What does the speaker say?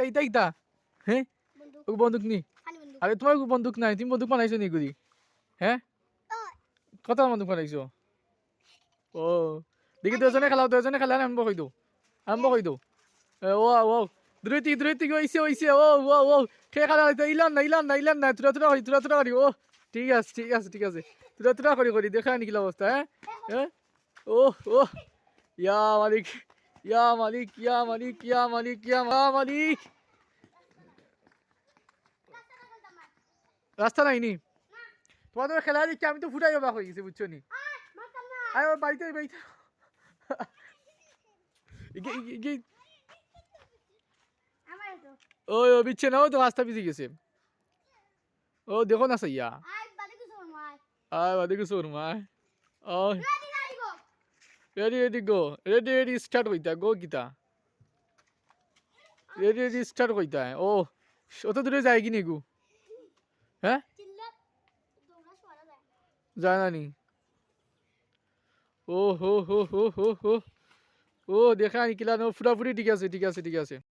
কিতা ইতা হ্যাঁ বন্দুক। ও বন্দুক নি? আরে তোমার বন্দুক নাই তুমি বন্দুক বানাইছো নি গুলি হ্যাঁ কত বন্দুক বানাইছো? ও দেখি দুজনে খেলাও দুজনে খেলা আরম্ভ করে দিও আরম্ভ করে দিও এ, ও ও দ্রুতি দ্রুতি ওইছে ওইছে ও ও ও খে খেলা হইতো ইলান না ইলান না ইলান না তুরা তুরা করি তুরা তুরা করি ও ঠিক আছে ঠিক আছে ঠিক আছে। তুরা তুরা করি করি দেখা নিকি অবস্থা হ্যাঁ হ্যাঁ ও ও ইয়া মালিক। ইয়া মালিক ইয়া মালিক ইয়া মালিক ইয়া মা- মালিক রাস্তা নাইনি তোমাদের খেলা দেখছি আমি তো ফুটাই অবাক হয়ে গেছি বুঝছো নি মারতাম না আরে আমার বাড়িতে বাড়িতে ইগে- ইগে- ইগে- আমার তো ওই ও বিচ্ছে না ও তো রাস্তা পিছিয়ে গেছে ও দেখো না সাইয়া আই বাদে কিছু মার আয় বাদে কিছু ওর মা ও রেডি গাড়ি গো রেডি রেডি গো রেডি রেডি স্টার্ট কইতা গো গীতা রেডি রেডি স্টার্ট কইতা ও অত দূরে যায় কি নিগু হ্যাঁ? যায় না নি ও, হো হো হো হো ও দেখা নিকিলা নো, ফুটাফুটি ঠিক আছে ঠিক আছে ঠিক আছে।